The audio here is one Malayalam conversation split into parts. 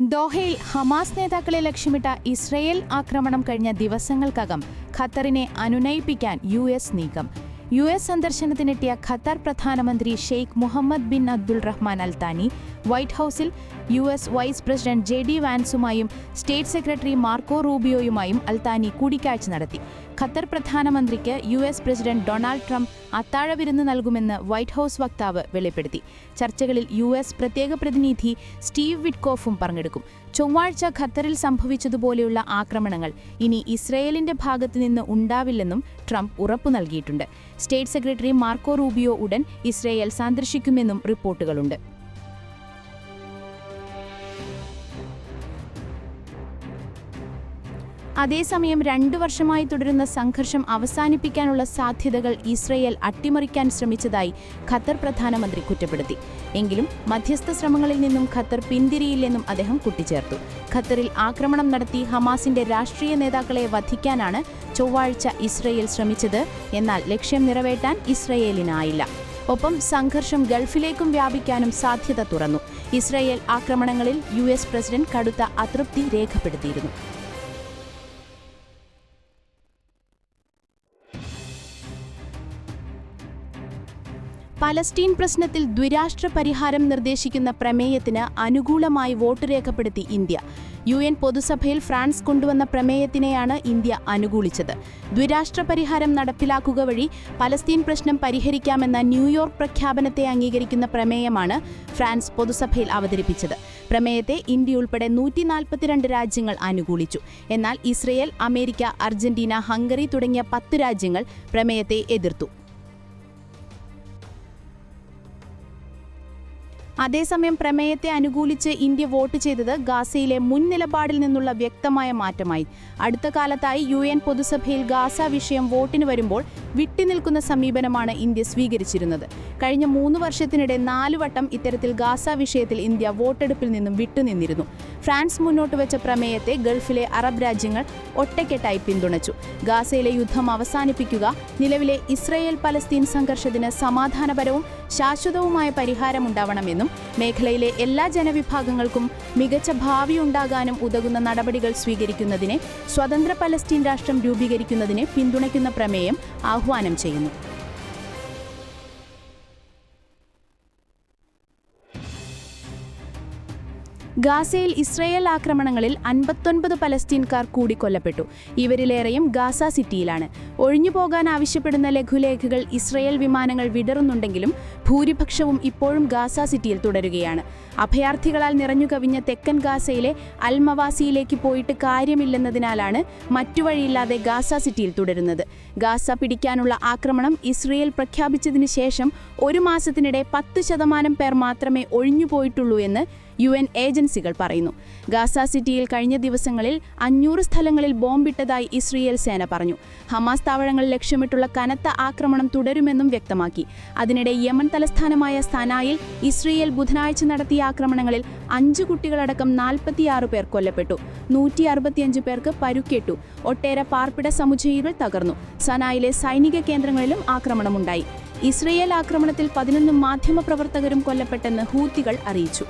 ദോഹയിൽ ഹമാസ് നേതാക്കളെ ലക്ഷ്യമിട്ട ഇസ്രയേൽ ആക്രമണം കഴിഞ്ഞ ദിവസങ്ങൾക്കകം ഖത്തറിനെ അനുനയിപ്പിക്കാൻ യു എസ് നീക്കം. യു എസ് സന്ദർശനത്തിനെത്തിയ ഖത്തർ പ്രധാനമന്ത്രി Sheikh Mohammed bin Abdul Rahman Al Thani white ഹൌസിൽ U S vice president J D വാൻസുമായും state secretary Marco റൂബിയോയുമായും അൽത്താനി കൂടിക്കാഴ്ച നടത്തി. ഖത്തർ പ്രധാനമന്ത്രിക്ക് U S president Donald Trump അത്താഴ വിരുന്ന് നൽകുമെന്ന് വൈറ്റ് ഹൌസ് വക്താവ് വെളിപ്പെടുത്തി. ചർച്ചകളിൽ യു എസ് പ്രത്യേക പ്രതിനിധി സ്റ്റീവ് വിറ്റ്കോഫും പങ്കെടുക്കും. ചൊവ്വാഴ്ച ഖത്തറിൽ സംഭവിച്ചതുപോലെയുള്ള ആക്രമണങ്ങൾ ഇനി ഇസ്രയേലിന്റെ ഭാഗത്തു നിന്ന് ഉണ്ടാവില്ലെന്നും ട്രംപ് ഉറപ്പു നൽകിയിട്ടുണ്ട്. സ്റ്റേറ്റ് സെക്രട്ടറി മാർക്കോ റൂബിയോ ഉടൻ ഇസ്രയേൽ സന്ദർശിക്കുമെന്നും റിപ്പോർട്ടുകളുണ്ട്. അതേസമയം രണ്ടു വർഷമായി തുടരുന്ന സംഘർഷം അവസാനിപ്പിക്കാനുള്ള സാധ്യതകൾ ഇസ്രയേൽ അട്ടിമറിക്കാൻ ശ്രമിച്ചതായി ഖത്തർ പ്രധാനമന്ത്രി കുറ്റപ്പെടുത്തി. എങ്കിലും മധ്യസ്ഥ ശ്രമങ്ങളിൽ നിന്നും ഖത്തർ പിന്തിരിയില്ലെന്നും അദ്ദേഹം കൂട്ടിച്ചേർത്തു. ഖത്തറിൽ ആക്രമണം നടത്തി ഹമാസിന്റെ രാഷ്ട്രീയ നേതാക്കളെ വധിക്കാനാണ് ചൊവ്വാഴ്ച ഇസ്രയേൽ ശ്രമിച്ചത്. എന്നാൽ ലക്ഷ്യം നിറവേറ്റാൻ ഇസ്രയേലിനായില്ല. ഒപ്പം സംഘർഷം ഗൾഫിലേക്കും വ്യാപിക്കാനും സാധ്യത തുറന്നു. ഇസ്രയേൽ ആക്രമണങ്ങളിൽ യു പ്രസിഡന്റ് കടുത്ത അതൃപ്തി രേഖപ്പെടുത്തിയിരുന്നു. പലസ്തീൻ പ്രശ്നത്തിൽ ദ്വിരാഷ്ട്ര പരിഹാരം നിർദ്ദേശിക്കുന്ന പ്രമേയത്തിന് അനുകൂലമായി വോട്ട് രേഖപ്പെടുത്തി ഇന്ത്യ. യു എൻ പൊതുസഭയിൽ ഫ്രാൻസ് കൊണ്ടുവന്ന പ്രമേയത്തിനെയാണ് ഇന്ത്യ അനുകൂലിച്ചത്. ദ്വിരാഷ്ട്ര പരിഹാരം നടപ്പിലാക്കുക വഴി പലസ്തീൻ പ്രശ്നം പരിഹരിക്കാമെന്ന ന്യൂയോർക്ക് പ്രഖ്യാപനത്തെ അംഗീകരിക്കുന്ന പ്രമേയമാണ് ഫ്രാൻസ് പൊതുസഭയിൽ അവതരിപ്പിച്ചത്. പ്രമേയത്തെ ഇന്ത്യ ഉൾപ്പെടെ നൂറ്റി നാൽപ്പത്തിരണ്ട് രാജ്യങ്ങൾ അനുകൂലിച്ചു. എന്നാൽ ഇസ്രയേൽ അമേരിക്ക അർജന്റീന ഹംഗറി തുടങ്ങിയ പത്ത് രാജ്യങ്ങൾ പ്രമേയത്തെ എതിർത്തു. അതേസമയം പ്രമേയത്തെ അനുകൂലിച്ച് ഇന്ത്യ വോട്ട് ചെയ്തത് ഗാസയിലെ മുൻ നിലപാടിൽ നിന്നുള്ള വ്യക്തമായ മാറ്റമായി. അടുത്ത കാലത്തായി യു എൻ പൊതുസഭയിൽ ഗാസ വിഷയം വോട്ടിന് വരുമ്പോൾ വിട്ടുനിൽക്കുന്ന സമീപനമാണ് ഇന്ത്യ സ്വീകരിച്ചിരുന്നത്. കഴിഞ്ഞ മൂന്ന് വർഷത്തിനിടെ നാലുവട്ടം ഇത്തരത്തിൽ ഗാസ വിഷയത്തിൽ ഇന്ത്യ വോട്ടെടുപ്പിൽ നിന്നും വിട്ടുനിന്നിരുന്നു. ഫ്രാൻസ് മുന്നോട്ട് വെച്ച പ്രമേയത്തെ ഗൾഫിലെ അറബ് രാജ്യങ്ങൾ ഒറ്റക്കെട്ടായി പിന്തുണച്ചു. ഗാസയിലെ യുദ്ധം അവസാനിപ്പിക്കുക നിലവിലെ ഇസ്രയേൽ പലസ്തീൻ സംഘർഷത്തിന് സമാധാനപരവും ശാശ്വതവുമായ പരിഹാരമുണ്ടാവണമെന്നും മേഖലയിലെ എല്ലാ ജനവിഭാഗങ്ങൾക്കും മികച്ച ഭാവി ഉണ്ടാകാനും ഉതകുന്ന നടപടികൾ സ്വീകരിക്കുന്നതിനെ സ്വതന്ത്ര പലസ്തീൻ രാഷ്ട്രം രൂപീകരിക്കുന്നതിനെ പിന്തുണയ്ക്കുന്ന പ്രമേയം ആഹ്വാനം ചെയ്യുന്നു ഗാസയിൽ ഇസ്രയേൽ ആക്രമണങ്ങളിൽ അൻപത്തൊൻപത് പലസ്തീൻകാർ കൂടി കൊല്ലപ്പെട്ടു ഇവരിലേറെയും ഗാസ സിറ്റിയിലാണ്. ഒഴിഞ്ഞുപോകാൻ ആവശ്യപ്പെടുന്ന ലഘുലേഖകൾ ഇസ്രയേൽ വിമാനങ്ങൾ വിടറുന്നുണ്ടെങ്കിലും ഭൂരിപക്ഷവും ഇപ്പോഴും ഗാസ സിറ്റിയിൽ തുടരുകയാണ്. അഭയാർത്ഥികളാൽ നിറഞ്ഞുകവിഞ്ഞ തെക്കൻ ഗാസയിലെ അൽമവാസിയിലേക്ക് പോയിട്ട് കാര്യമില്ലെന്നതിനാലാണ് മറ്റു വഴിയില്ലാതെ ഗാസ സിറ്റിയിൽ തുടരുന്നത്. ഗാസ പിടിക്കാനുള്ള ആക്രമണം ഇസ്രയേൽ പ്രഖ്യാപിച്ചതിന് ശേഷം ഒരു മാസത്തിനിടെ പത്ത് ശതമാനം പേർ മാത്രമേ ഒഴിഞ്ഞുപോയിട്ടുള്ളൂ എന്ന് യു എൻ ഏജൻസികൾ പറയുന്നു. ഗാസ സിറ്റിയിൽ കഴിഞ്ഞ ദിവസങ്ങളിൽ അഞ്ഞൂറ് സ്ഥലങ്ങളിൽ ബോംബിട്ടതായി ഇസ്രയേൽ സേന പറഞ്ഞു. ഹമാസ് താവളങ്ങൾ ലക്ഷ്യമിട്ടുള്ള കനത്ത ആക്രമണം തുടരുമെന്നും വ്യക്തമാക്കി. അതിനിടെ യമൻ തലസ്ഥാനമായ സനായിൽ ഇസ്രയേൽ ബുധനാഴ്ച നടത്തിയ ആക്രമണങ്ങളിൽ അഞ്ചു കുട്ടികളടക്കം നാൽപ്പത്തിയാറ് പേർ കൊല്ലപ്പെട്ടു. നൂറ്റി അറുപത്തിയഞ്ച് പേർക്ക് പരുക്കേറ്റു. ഒട്ടേറെ പാർപ്പിട സമുച്ചയങ്ങൾ തകർന്നു. സനായിലെ സൈനിക കേന്ദ്രങ്ങളിലും ആക്രമണമുണ്ടായി. ഇസ്രയേൽ ആക്രമണത്തിൽ പതിനൊന്ന് മാധ്യമപ്രവർത്തകരും കൊല്ലപ്പെട്ടെന്ന് ഹൂത്തികൾ അറിയിച്ചു.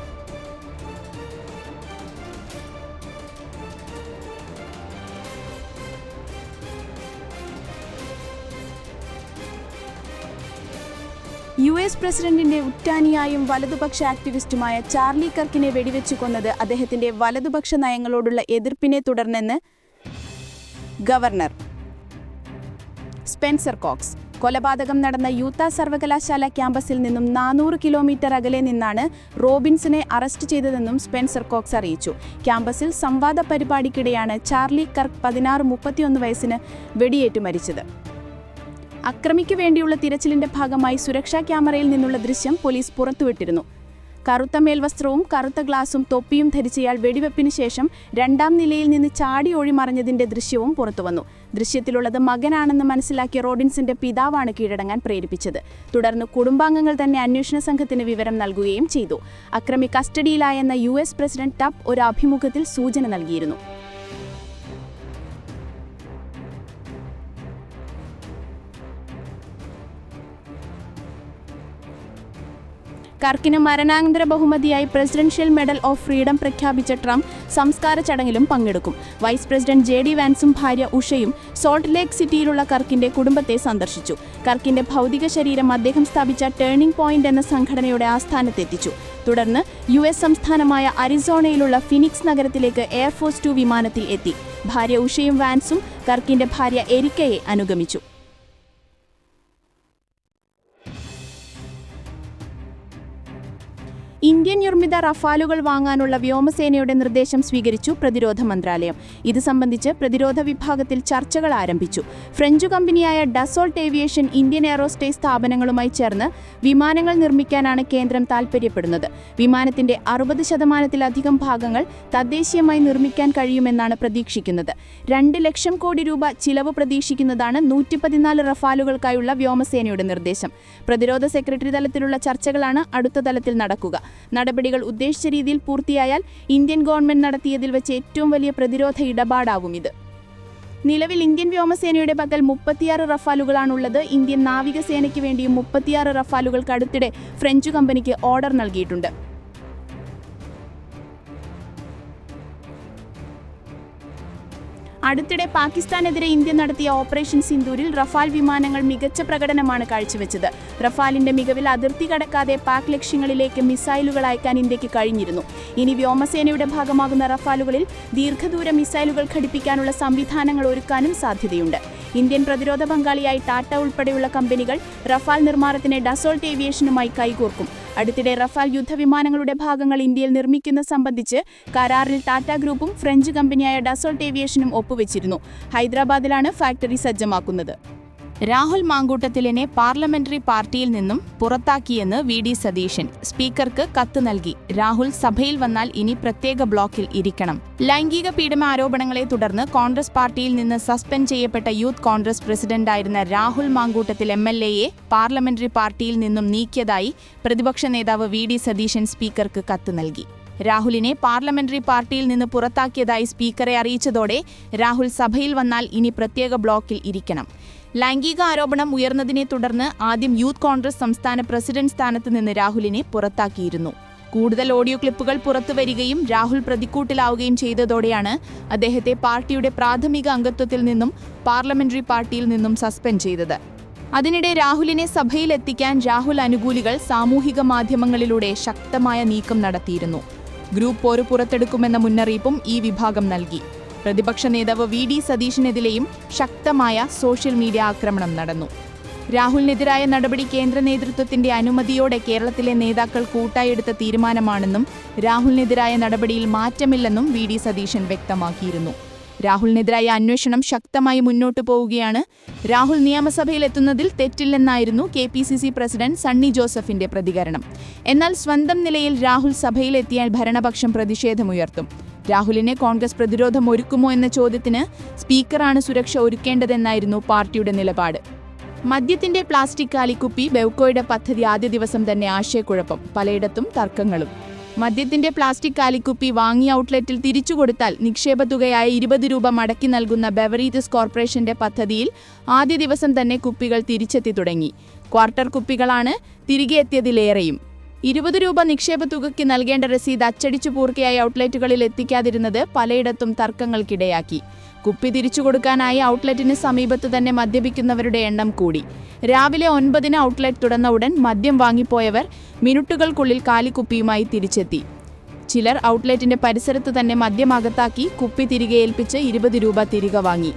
പ്രസിഡന്റിന്റെ ഉറ്റാനിയായും വലതുപക്ഷ ആക്ടിവിസ്റ്റുമായ ചാർലി കർക്കിനെ വെടിവെച്ചു കൊന്നത് അദ്ദേഹത്തിന്റെ വലതുപക്ഷ നയങ്ങളോടുള്ള എതിർപ്പിനെ തുടർന്നെന്ന് ഗവർണർ സ്പെൻസർ കോക്സ്. കൊലപാതകം നടന്ന യൂത്ത സർവകലാശാല ക്യാമ്പസിൽ നിന്നും നാനൂറ് കിലോമീറ്റർ അകലെ നിന്നാണ് റോബിൻസിനെ അറസ്റ്റ് ചെയ്തതെന്നും സ്പെൻസർ കോക്സ് അറിയിച്ചു. ക്യാമ്പസിൽ സംവാദ പരിപാടിക്കിടെയാണ് ചാർലി കർക്ക് പതിനാറ് മുപ്പത്തിയൊന്ന് വയസ്സിന് വെടിയേറ്റ് മരിച്ചത്. അക്രമിക്കു വേണ്ടിയുള്ള തിരച്ചിലിന്റെ ഭാഗമായി സുരക്ഷാ ക്യാമറയിൽ നിന്നുള്ള ദൃശ്യം പോലീസ് പുറത്തുവിട്ടിരുന്നു. കറുത്ത മേൽവസ്ത്രവും കറുത്ത ഗ്ലാസും തൊപ്പിയും ധരിച്ചയാൾ വെടിവെപ്പിന് ശേഷം രണ്ടാം നിലയിൽ നിന്ന് ചാടി ഒഴിമറിഞ്ഞതിന്റെ ദൃശ്യവും പുറത്തുവന്നു. ദൃശ്യത്തിലുള്ളത് മകനാണെന്ന് മനസ്സിലാക്കിയ റോഡിൻസിന്റെ പിതാവാണ് കീഴടങ്ങാൻ പ്രേരിപ്പിച്ചത്. തുടർന്ന് കുടുംബാംഗങ്ങൾ തന്നെ അന്വേഷണ സംഘത്തിന് വിവരം നൽകുകയും ചെയ്തു. അക്രമി കസ്റ്റഡിയിലായെന്ന യു പ്രസിഡന്റ് ടപ്പ് ഒരു അഭിമുഖത്തിൽ സൂചന നൽകിയിരുന്നു. കർക്കിന് മരണാനന്തര ബഹുമതിയായി പ്രസിഡൻഷ്യൽ മെഡൽ ഓഫ് ഫ്രീഡം പ്രഖ്യാപിച്ച ട്രംപ് സംസ്കാര ചടങ്ങിലും പങ്കെടുക്കും. വൈസ് പ്രസിഡന്റ് ജെ ഡി വാൻസും ഭാര്യ ഉഷയും സോൾട്ട് ലേക്ക് സിറ്റിയിലുള്ള കർക്കിന്റെ കുടുംബത്തെ സന്ദർശിച്ചു. കർക്കിന്റെ ഭൗതിക ശരീരം അദ്ദേഹം സ്ഥാപിച്ച ടേണിംഗ് പോയിന്റ് എന്ന സംഘടനയുടെ ആസ്ഥാനത്തെത്തിച്ചു. തുടർന്ന് യു എസ് സംസ്ഥാനമായ അരിസോണയിലുള്ള ഫിനിക്സ് നഗരത്തിലേക്ക് എയർഫോഴ്സ് ടു വിമാനത്തിൽ എത്തി. ഭാര്യ ഉഷയും വാൻസും കർക്കിന്റെ ഭാര്യ എരിക്കയെ അനുഗമിച്ചു. ഇന്ത്യൻ നിർമ്മിത റഫാലുകൾ വാങ്ങാനുള്ള വ്യോമസേനയുടെ നിർദ്ദേശം സ്വീകരിച്ചു പ്രതിരോധ മന്ത്രാലയം. ഇത് സംബന്ധിച്ച് പ്രതിരോധ വിഭാഗത്തിൽ ചർച്ചകൾ ആരംഭിച്ചു. ഫ്രഞ്ച് കമ്പനിയായ ഡസോൾട്ട് ഏവിയേഷൻ ഇന്ത്യൻ എയറോസ്പേസ് സ്ഥാപനങ്ങളുമായി ചേർന്ന് വിമാനങ്ങൾ നിർമ്മിക്കാനാണ് കേന്ദ്രം താൽപ്പര്യപ്പെടുന്നത് വിമാനത്തിന്റെ അറുപത് ശതമാനത്തിലധികം ഭാഗങ്ങൾ തദ്ദേശീയമായി നിർമ്മിക്കാൻ കഴിയുമെന്നാണ് പ്രതീക്ഷിക്കുന്നത്. രണ്ട് ലക്ഷം കോടി രൂപ ചിലവ് പ്രതീക്ഷിക്കുന്നതാണ് നൂറ്റി പതിനാല് റഫാലുകൾക്കായുള്ള വ്യോമസേനയുടെ നിർദ്ദേശം. പ്രതിരോധ സെക്രട്ടറി തലത്തിലുള്ള ചർച്ചകളാണ് അടുത്ത തലത്തിൽ നടക്കുക. നടപടികൾ ഉദ്ദേശിച്ച രീതിയിൽ പൂർത്തിയായാൽ ഇന്ത്യൻ ഗവൺമെന്റ് നടത്തിയതിൽ വെച്ച് ഏറ്റവും വലിയ പ്രതിരോധ ഇടപാടാകും ഇത്. നിലവിൽ ഇന്ത്യൻ വ്യോമസേനയുടെ പക്കൽ മുപ്പത്തിയാറ് റഫാലുകളാണുള്ളത്. ഇന്ത്യൻ നാവികസേനയ്ക്ക് വേണ്ടിയും മുപ്പത്തിയാറ് റഫാലുകൾക്ക് അടുത്തിടെ ഫ്രഞ്ച് കമ്പനിക്ക് ഓർഡർ നൽകിയിട്ടുണ്ട്. അടുത്തിടെ പാകിസ്ഥാനെതിരെ ഇന്ത്യ നടത്തിയ ഓപ്പറേഷൻ സിന്ദൂരിൽ റഫാൽ വിമാനങ്ങൾ മികച്ച പ്രകടനമാണ് കാഴ്ചവെച്ചത്. റഫാലിന്റെ മികവിൽ അതിർത്തി കടക്കാതെ പാക് ലക്ഷ്യങ്ങളിലേക്ക് മിസൈലുകൾ അയക്കാൻ ഇന്ത്യയ്ക്ക് കഴിഞ്ഞിരുന്നു. ഇനി വ്യോമസേനയുടെ ഭാഗമാകുന്ന റഫാലുകളിൽ ദീർഘദൂര മിസൈലുകൾ ഘടിപ്പിക്കാനുള്ള സംവിധാനങ്ങൾ ഒരുക്കാനും സാധ്യതയുണ്ട്. ഇന്ത്യൻ പ്രതിരോധ പങ്കാളിയായി ടാറ്റ ഉൾപ്പെടെയുള്ള കമ്പനികൾ റഫാൽ നിർമ്മാണത്തിന് ഡസോൾട്ട് ഏവിയേഷനുമായി കൈകോർക്കും. അടുത്തിടെ റഫാൽ യുദ്ധവിമാനങ്ങളുടെ ഭാഗങ്ങൾ ഇന്ത്യയിൽ നിർമ്മിക്കുന്ന സംബന്ധിച്ച് കരാറിൽ ടാറ്റ ഗ്രൂപ്പും ഫ്രഞ്ച് കമ്പനിയായ ഡസോൾട്ട് ഏവിയേഷനും ഒപ്പുവെച്ചിരുന്നു. ഹൈദരാബാദിലാണ് ഫാക്ടറി സജ്ജമാക്കുന്നത്. രാഹുൽ മാങ്കൂട്ടത്തിലിനെ പാർലമെന്ററി പാർട്ടിയിൽ നിന്നും പുറത്താക്കിയെന്ന് വി ഡി സതീശൻ. സ്പീക്കർക്ക് കത്ത് നൽകി. രാഹുൽ സഭയിൽ വന്നാൽ ഇനി പ്രത്യേക ബ്ലോക്കിൽ ഇരിക്കണം. ലൈംഗിക പീഡന ആരോപണങ്ങളെ തുടർന്ന് കോൺഗ്രസ് പാർട്ടിയിൽ നിന്ന് സസ്പെൻഡ് ചെയ്യപ്പെട്ട യൂത്ത് കോൺഗ്രസ് പ്രസിഡന്റായിരുന്ന രാഹുൽ മാങ്കൂട്ടത്തിൽ എം എൽ എയെ പാർലമെന്ററി പാർട്ടിയിൽ നിന്നും നീക്കിയതായി പ്രതിപക്ഷ നേതാവ് വി ഡി സതീശൻ സ്പീക്കർക്ക് കത്ത് നൽകി. രാഹുലിനെ പാർലമെന്ററി പാർട്ടിയിൽ നിന്ന് പുറത്താക്കിയതായി സ്പീക്കറെ അറിയിച്ചതോടെ രാഹുൽ സഭയിൽ വന്നാൽ ഇനി പ്രത്യേക ബ്ലോക്കിൽ ഇരിക്കണം. ലൈംഗിക ആരോപണം ഉയർന്നതിനെ തുടർന്ന് ആദ്യം യൂത്ത് കോൺഗ്രസ് സംസ്ഥാന പ്രസിഡന്റ് സ്ഥാനത്ത് നിന്ന് രാഹുലിനെ പുറത്താക്കിയിരുന്നു. കൂടുതൽ ഓഡിയോ ക്ലിപ്പുകൾ പുറത്തുവരികയും രാഹുൽ പ്രതിക്കൂട്ടിലാവുകയും ചെയ്തതോടെയാണ് അദ്ദേഹത്തെ പാർട്ടിയുടെ പ്രാഥമിക അംഗത്വത്തിൽ നിന്നും പാർലമെന്ററി പാർട്ടിയിൽ നിന്നും സസ്പെൻഡ് ചെയ്തത്. അതിനിടെ രാഹുലിനെ സഭയിലെത്തിക്കാൻ രാഹുൽ അനുകൂലികൾ സാമൂഹിക മാധ്യമങ്ങളിലൂടെ ശക്തമായ നീക്കം നടത്തിയിരുന്നു. ഗ്രൂപ്പ് പോര് പുറത്തെടുക്കുമെന്ന മുന്നറിയിപ്പും ഈ വിഭാഗം നൽകി. പ്രതിപക്ഷ നേതാവ് വി ഡി സതീഷിനെതിരെയും ശക്തമായ സോഷ്യൽ മീഡിയ ആക്രമണം നടന്നു. രാഹുലിനെതിരായ നടപടി കേന്ദ്ര നേതൃത്വത്തിന്റെ അനുമതിയോടെ കേരളത്തിലെ നേതാക്കൾ കൂട്ടായെടുത്ത തീരുമാനമാണെന്നും രാഹുലിനെതിരായ നടപടിയിൽ മാറ്റമില്ലെന്നും വി ഡി സതീശൻ വ്യക്തമാക്കിയിരുന്നു. രാഹുലിനെതിരായ അന്വേഷണം ശക്തമായി മുന്നോട്ടു പോവുകയാണ്. രാഹുൽ നിയമസഭയിലെത്തുന്നതിൽ തെറ്റില്ലെന്നായിരുന്നു K P C C president Sunny ജോസഫിന്റെ പ്രതികരണം. എന്നാൽ സ്വന്തം നിലയിൽ രാഹുൽ സഭയിലെത്തിയാൽ ഭരണപക്ഷം പ്രതിഷേധമുയർത്തും. രാഹുലിനെ കോൺഗ്രസ് പ്രതിരോധം ഒരുക്കുമോ എന്ന ചോദ്യത്തിന് സ്പീക്കറാണ് സുരക്ഷ ഒരുക്കേണ്ടതെന്നായിരുന്നു പാർട്ടിയുടെ നിലപാട്. മദ്യത്തിന്റെ പ്ലാസ്റ്റിക് കാലിക്കുപ്പി ബെവ്കോയുടെ പദ്ധതി ആദ്യ ദിവസം തന്നെ ആശയക്കുഴപ്പം പലയിടത്തും തർക്കങ്ങളും. മദ്യത്തിന്റെ പ്ലാസ്റ്റിക് കാലിക്കുപ്പി വാങ്ങിയ ഔട്ട്ലെറ്റിൽ തിരിച്ചു കൊടുത്താൽ നിക്ഷേപ തുകയായ ഇരുപത് രൂപ മടക്കി നൽകുന്ന ബെവറീജസ് കോർപ്പറേഷന്റെ പദ്ധതിയിൽ ആദ്യ ദിവസം തന്നെ കുപ്പികൾ തിരിച്ചെത്തി തുടങ്ങി. ക്വാർട്ടർ കുപ്പികളാണ് തിരികെ എത്തിയതിലേറെയും. ഇരുപത് രൂപ നിക്ഷേപ തുകയ്ക്ക് നൽകേണ്ട രസീത് അച്ചടിച്ചു പൂർത്തിയായ ഔട്ട്ലെറ്റുകളിൽ എത്തിക്കാതിരുന്നത് പലയിടത്തും തർക്കങ്ങൾക്കിടയാക്കി. കുപ്പി തിരിച്ചു കൊടുക്കാനായി ഔട്ട്ലെറ്റിന് സമീപത്ത് തന്നെ മദ്യപിക്കുന്നവരുടെ എണ്ണം കൂടി. രാവിലെ ഒൻപതിന് ഔട്ട്ലെറ്റ് തുറന്ന ഉടൻ മദ്യം വാങ്ങിപ്പോയവർ മിനിറ്റുകൾക്കുള്ളിൽ കാലിക്കുപ്പിയുമായി തിരിച്ചെത്തി. ചിലർ ഔട്ട്ലെറ്റിന്റെ പരിസരത്ത് തന്നെ മദ്യം അകത്താക്കി കുപ്പി തിരികെ ഏൽപ്പിച്ച് ഇരുപത് രൂപ തിരികെ വാങ്ങി.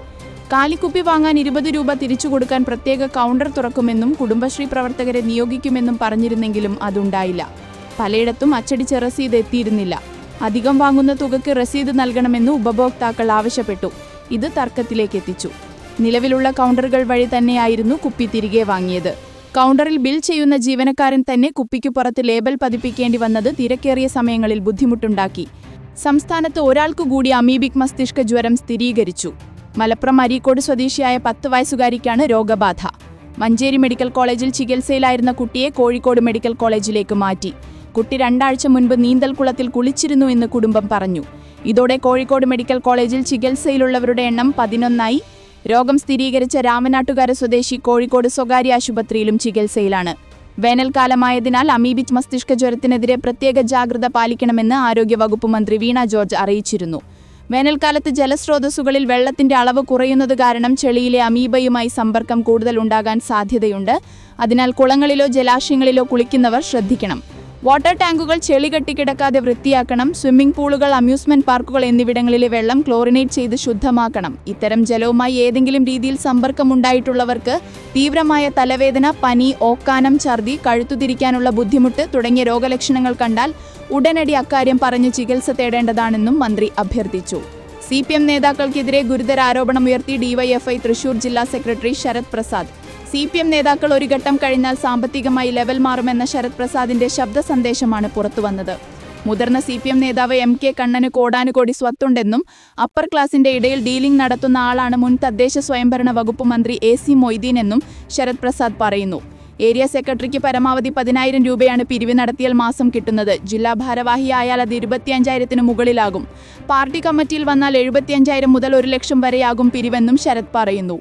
കാലിക്കുപ്പി വാങ്ങാൻ ഇരുപത് രൂപ തിരിച്ചു കൊടുക്കാൻ പ്രത്യേക കൗണ്ടർ തുറക്കുമെന്നും കുടുംബശ്രീ പ്രവർത്തകരെ നിയോഗിക്കുമെന്നും പറഞ്ഞിരുന്നെങ്കിലും അതുണ്ടായില്ല. പലയിടത്തും അച്ചടിച്ച റസീത് എത്തിയിരുന്നില്ല. അധികം വാങ്ങുന്ന തുകയ്ക്ക് റസീത് നൽകണമെന്ന് ഉപഭോക്താക്കൾ ആവശ്യപ്പെട്ടു. ഇത് തർക്കത്തിലേക്ക് എത്തിച്ചു. നിലവിലുള്ള കൗണ്ടറുകൾ വഴി തന്നെയായിരുന്നു കുപ്പി തിരികെ വാങ്ങിയത്. കൗണ്ടറിൽ ബിൽ ചെയ്യുന്ന ജീവനക്കാരൻ തന്നെ കുപ്പിക്കു പുറത്ത് ലേബൽ പതിപ്പിക്കേണ്ടി വന്നത് തിരക്കേറിയ സമയങ്ങളിൽ ബുദ്ധിമുട്ടുണ്ടാക്കി. സംസ്ഥാനത്ത് ഒരാൾക്കു കൂടി അമീബിക് മസ്തിഷ്ക ജ്വരം സ്ഥിരീകരിച്ചു. മലപ്പുറം അരീക്കോട് സ്വദേശിയായ പത്ത് വയസ്സുകാരിക്കാണ് രോഗബാധ. മഞ്ചേരി മെഡിക്കൽ കോളേജിൽ ചികിത്സയിലായിരുന്ന കുട്ടിയെ കോഴിക്കോട് മെഡിക്കൽ കോളേജിലേക്ക് മാറ്റി. കുട്ടി രണ്ടാഴ്ച മുൻപ് നീന്തൽക്കുളത്തിൽ കുളിച്ചിരുന്നു എന്ന് കുടുംബം പറഞ്ഞു. ഇതോടെ കോഴിക്കോട് മെഡിക്കൽ കോളേജിൽ ചികിത്സയിലുള്ളവരുടെ എണ്ണം പതിനൊന്നായി. രോഗം സ്ഥിരീകരിച്ച രാമനാട്ടുകാര സ്വദേശി കോഴിക്കോട് സ്വകാര്യ ആശുപത്രിയിലും ചികിത്സയിലാണ്. വേനൽക്കാലമായതിനാൽ അമീബിക് മസ്തിഷ്ക ജ്വരത്തിനെതിരെ പ്രത്യേക ജാഗ്രത പാലിക്കണമെന്ന് ആരോഗ്യവകുപ്പ് മന്ത്രി വീണ ജോർജ് അറിയിച്ചിരുന്നു. വേനൽക്കാലത്ത് ജലസ്രോതസ്സുകളിൽ വെള്ളത്തിന്റെ അളവ് കുറയുന്നത് കാരണം ചെളിയിലെ അമീബയുമായി സമ്പർക്കം കൂടുതൽ ഉണ്ടാകാൻ സാധ്യതയുണ്ട്. അതിനാൽ കുളങ്ങളിലോ ജലാശയങ്ങളിലോ കുളിക്കുന്നവർ ശ്രദ്ധിക്കണം. വാട്ടർ ടാങ്കുകൾ ചെളി കെട്ടിക്കിടക്കാതെ വൃത്തിയാക്കണം. സ്വിമ്മിംഗ് പൂളുകൾ അമ്യൂസ്മെന്റ് പാർക്കുകൾ എന്നിവിടങ്ങളിലെ വെള്ളം ക്ലോറിനേറ്റ് ചെയ്ത് ശുദ്ധമാക്കണം. ഇത്തരം ജലവുമായി ഏതെങ്കിലും രീതിയിൽ സമ്പർക്കമുണ്ടായിട്ടുള്ളവർക്ക് തീവ്രമായ തലവേദന പനി ഓക്കാനം ഛർദി കഴുത്തുതിരിക്കാനുള്ള ബുദ്ധിമുട്ട് തുടങ്ങിയ രോഗലക്ഷണങ്ങൾ കണ്ടാൽ ഉടനടി അക്കാര്യം പറഞ്ഞ് ചികിത്സ തേടേണ്ടതാണെന്നും മന്ത്രി അഭ്യർത്ഥിച്ചു. സി പി എം നേതാക്കൾക്കെതിരെ ഗുരുതര ആരോപണം ഉയർത്തി ഡിവൈഎഫ്ഐ തൃശൂർ ജില്ലാ secretary Sarath Prasad. C P M നേതാക്കൾ ഒരു ഘട്ടം കഴിഞ്ഞാൽ സാമ്പത്തികമായി ലെവൽ മാറുമെന്ന ശരത് പ്രസാദിന്റെ ശബ്ദ സന്ദേശമാണ് പുറത്തുവന്നത്. മുതിർന്ന സി പി എം നേതാവ് എം കെ കണ്ണന് കോടാനുകോടി സ്വത്തുണ്ടെന്നും അപ്പർ ക്ലാസിന്റെ ഇടയിൽ ഡീലിംഗ് നടത്തുന്ന ആളാണ് മുൻ തദ്ദേശ സ്വയംഭരണ വകുപ്പ് മന്ത്രി എ സി മൊയ്തീൻ എന്നും ശരത് പ്രസാദ് പറയുന്നു. ഏരിയ സെക്രട്ടറിക്ക് പരമാവധി പതിനായിരം രൂപയാണ് പിരിവ് നടത്തിയാൽ മാസം കിട്ടുന്നത്. ജില്ലാ ഭാരവാഹിയായാൽ അത് ഇരുപത്തിയഞ്ചായിരത്തിന് മുകളിലാകും. പാർട്ടി കമ്മിറ്റിയിൽ വന്നാൽ എഴുപത്തിയഞ്ചായിരം മുതൽ ഒരു ലക്ഷം വരെയാകും പിരിവെന്നും ശരത് പറയുന്നു.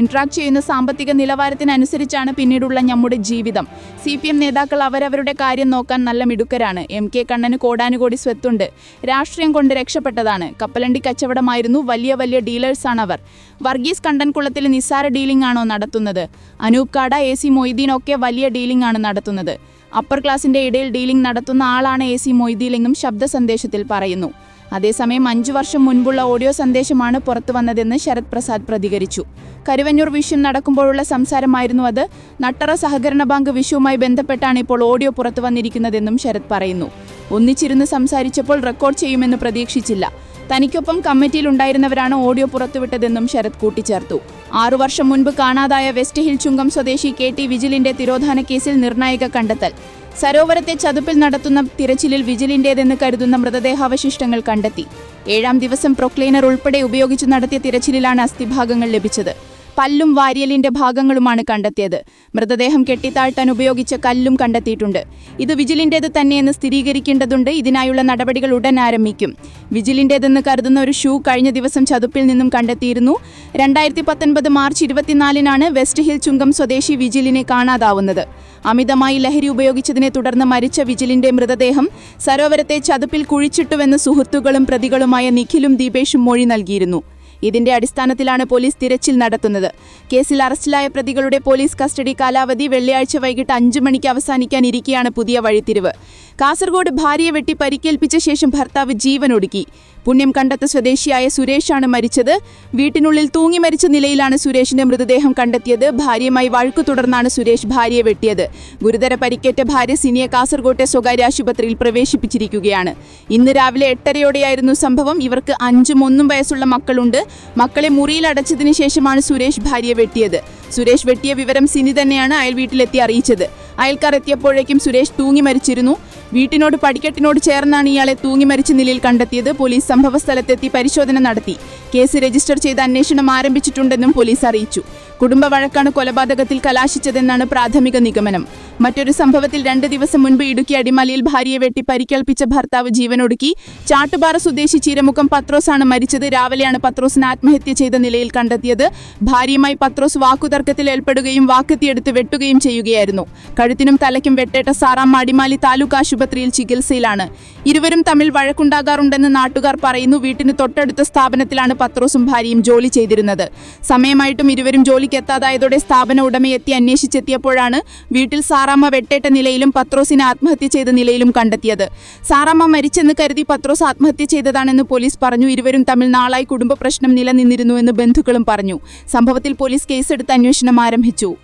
ഇന്ററാക്ട് ചെയ്യുന്ന സാമ്പത്തിക നിലവാരത്തിനനുസരിച്ചാണ് പിന്നീടുള്ള നമ്മുടെ ജീവിതം. സി പി എം നേതാക്കൾ അവരവരുടെ കാര്യം നോക്കാൻ നല്ല മിടുക്കരാണ്. എം കെ കണ്ണന് കോടാനുകോടി സ്വത്തുണ്ട്. രാഷ്ട്രീയം കൊണ്ട് രക്ഷപ്പെട്ടതാണ്. കപ്പലണ്ടി കച്ചവടമായിരുന്നു വലിയ വലിയ ഡീലേഴ്സാണ് അവർ വർഗീസ് കണ്ടൻകുളത്തിൽ നിസ്സാര ഡീലിംഗ് ആണോ നടത്തുന്നത്? അനൂപ് കാട എ സി മൊയ്തീൻ ഒക്കെ വലിയ ഡീലിംഗ് ആണ് നടത്തുന്നത്. അപ്പർ ക്ലാസിന്റെ ഇടയിൽ ഡീലിംഗ് നടത്തുന്ന ആളാണ് എ സി മൊയ്തീലെന്നും ശബ്ദ സന്ദേശത്തിൽ പറയുന്നു. അതേസമയം അഞ്ചു വർഷം മുൻപുള്ള ഓഡിയോ സന്ദേശമാണ് പുറത്തു വന്നതെന്ന് ശരത് പ്രസാദ് പ്രതികരിച്ചു. കരുവന്നൂർ വിഷു നടക്കുമ്പോഴുള്ള സംസാരമായിരുന്നു അത്. നട്ടറ സഹകരണ ബാങ്ക് വിഷയവുമായി ബന്ധപ്പെട്ടാണ് ഇപ്പോൾ ഓഡിയോ പുറത്തു വന്നിരിക്കുന്നതെന്നും ശരത് പറയുന്നു. ഒന്നിച്ചിരുന്ന് സംസാരിച്ചപ്പോൾ റെക്കോർഡ് ചെയ്യുമെന്ന് പ്രതീക്ഷിച്ചില്ല. തനിക്കൊപ്പം കമ്മിറ്റിയിൽ ഉണ്ടായിരുന്നവരാണ് ഓഡിയോ പുറത്തുവിട്ടതെന്നും ശരത് കൂട്ടിച്ചേർത്തു. ആറു വർഷം മുൻപ് കാണാതായ വെസ്റ്റ് ഹിൽ ചുങ്കം സ്വദേശി കെ ടി വിജിലിന്റെ തിരോധാന കേസിൽ നിർണായക കണ്ടെത്തൽ. സരോവരത്തെ ചതുപ്പിൽ നടത്തുന്ന തിരച്ചിലിൽ വിജിലിന്റേതെന്ന് കരുതുന്ന മൃതദേഹാവശിഷ്ടങ്ങൾ കണ്ടെത്തി. ഏഴാം ദിവസം പ്രൊക്ലൈനർ ഉൾപ്പെടെ ഉപയോഗിച്ച് നടത്തിയ തിരച്ചിലിലാണ് അസ്ഥിഭാഗങ്ങൾ ലഭിച്ചത്. പല്ലും വാരിയലിന്റെ ഭാഗങ്ങളുമാണ് കണ്ടെത്തിയത്. മൃതദേഹം കെട്ടിത്താഴ്ത്താൻ ഉപയോഗിച്ച കല്ലും കണ്ടെത്തിയിട്ടുണ്ട്. ഇത് വിജിലിന്റേത് തന്നെയെന്ന് സ്ഥിരീകരിക്കേണ്ടതുണ്ട്. ഇതിനായുള്ള നടപടികൾ ഉടൻ ആരംഭിക്കും. വിജിലിന്റേതെന്ന് കരുതുന്ന ഒരു ഷൂ കഴിഞ്ഞ ദിവസം ചതുപ്പിൽ നിന്നും കണ്ടെത്തിയിരുന്നു. രണ്ടായിരത്തി പത്തൊൻപത് മാർച്ച് ഇരുപത്തിനാലിനാണ് വെസ്റ്റ് ഹിൽ ചുങ്കം സ്വദേശി വിജിലിനെ കാണാതാവുന്നത്. അമിതമായി ലഹരി ഉപയോഗിച്ചതിനെ തുടർന്ന് മരിച്ച വിജിലിന്റെ മൃതദേഹം സരോവരത്തെ ചതുപ്പിൽ കുഴിച്ചിട്ടുവെന്ന് സുഹൃത്തുക്കളും പ്രതികളുമായ നിഖിലും ദീപേഷും മൊഴി നൽകിയിരുന്നു. ഇതിന്റെ അടിസ്ഥാനത്തിലാണ് പോലീസ് തിരച്ചിൽ നടത്തുന്നത്. കേസിൽ അറസ്റ്റിലായ പ്രതികളുടെ പോലീസ് കസ്റ്റഡി കാലാവധി വെള്ളിയാഴ്ച വൈകിട്ട് അഞ്ചു മണിക്ക് അവസാനിക്കാനിരിക്കെയാണ് പുതിയ വഴിത്തിരിവ്. കാസർഗോഡ് ഭാര്യയെ വെട്ടി പരിക്കേൽപ്പിച്ച ശേഷം ഭർത്താവ് ജീവനൊടുക്കി. പുണ്യം കണ്ടെത്ത സ്വദേശിയായ സുരേഷാണ് മരിച്ചത്. വീട്ടിനുള്ളിൽ തൂങ്ങി മരിച്ച നിലയിലാണ് സുരേഷിന്റെ മൃതദേഹം കണ്ടെത്തിയത്. ഭാര്യയുമായി വഴക്കു തുടർന്നാണ് സുരേഷ് ഭാര്യയെ വെട്ടിയത്. ഗുരുതര പരിക്കേറ്റ ഭാര്യ സിനിയെ കാസർഗോട്ടെ സ്വകാര്യ ആശുപത്രിയിൽ പ്രവേശിപ്പിച്ചിരിക്കുകയാണ്. ഇന്ന് രാവിലെ എട്ടരയോടെയായിരുന്നു സംഭവം. ഇവർക്ക് അഞ്ചും ഒന്നും വയസ്സുള്ള മക്കളുണ്ട്. മക്കളെ മുറിയിൽ അടച്ചതിന് ശേഷമാണ് സുരേഷ് ഭാര്യയെ വെട്ടിയത്. സുരേഷ് വെട്ടിയ വിവരം സിനി തന്നെയാണ് അയൽ വീട്ടിലെത്തി അറിയിച്ചത്. അയൽക്കാർ എത്തിയപ്പോഴേക്കും സുരേഷ് തൂങ്ങി മരിച്ചിരുന്നു. വീട്ടിനോട് പടിക്കെട്ടിനോട് ചേർന്നാണ് ഇയാളെ തൂങ്ങി മരിച്ച നിലയിൽ കണ്ടെത്തിയത്. പോലീസ് സംഭവസ്ഥലത്തെത്തി പരിശോധന നടത്തി. കേസ് രജിസ്റ്റർ ചെയ്ത് അന്വേഷണം ആരംഭിച്ചിട്ടുണ്ടെന്നും പോലീസ് അറിയിച്ചു. കുടുംബ വഴക്കാണ് കൊലപാതകത്തിൽ കലാശിച്ചതെന്നാണ് പ്രാഥമിക നിഗമനം. മറ്റൊരു സംഭവത്തിൽ രണ്ട് ദിവസം മുൻപ് ഇടുക്കി അടിമാലിയിൽ ഭാര്യയെ വെട്ടി പരിക്കേൽപ്പിച്ച ഭർത്താവ് ജീവനൊടുക്കി. ചാട്ടുപാറ സ്വദേശി ചീരമുഖം പത്രോസാണ് മരിച്ചത്. രാവിലെയാണ് പത്രോസിന് ആത്മഹത്യ ചെയ്ത നിലയിൽ കണ്ടെത്തിയത്. ഭാര്യയുമായി പത്രോസ് വാക്കുതർക്കത്തിൽ ഏർപ്പെടുകയും വാക്കെത്തിയെടുത്ത് വെട്ടുകയും ചെയ്യുകയായിരുന്നു. കഴുത്തിനും തലയ്ക്കും വെട്ടേറ്റ സാറാം അടിമാലി താലൂക്ക് ആശുപത്രിയിൽ ചികിത്സയിലാണ്. ഇരുവരും തമ്മിൽ വഴക്കുണ്ടാകാറുണ്ടെന്ന് നാട്ടുകാർ പറയുന്നു. വീട്ടിന് തൊട്ടടുത്ത സ്ഥാപനത്തിലാണ് പത്രോസും ഭാര്യയും ജോലി ചെയ്തിരുന്നത്. സമയമായിട്ടും ഇരുവരും ജോലിക്ക് എത്താതായതോടെ സ്ഥാപന ഉടമയെത്തി അന്വേഷിച്ചെത്തിയപ്പോഴാണ് വീട്ടിൽ സാറാമ്മ വെട്ടേറ്റ നിലയിലും പത്രോസിനെ ആത്മഹത്യ ചെയ്ത നിലയിലും കണ്ടെത്തിയത്. സാറാമ്മ മരിച്ചെന്ന് കരുതി പത്രോസ് ആത്മഹത്യ ചെയ്തതാണെന്ന് പോലീസ് പറഞ്ഞു. ഇരുവരും തമ്മിൽ നാളായി കുടുംബ പ്രശ്നം നിലനിന്നിരുന്നുവെന്ന് ബന്ധുക്കളും പറഞ്ഞു. സംഭവത്തിൽ പോലീസ് കേസെടുത്ത് അന്വേഷണം ആരംഭിച്ചു.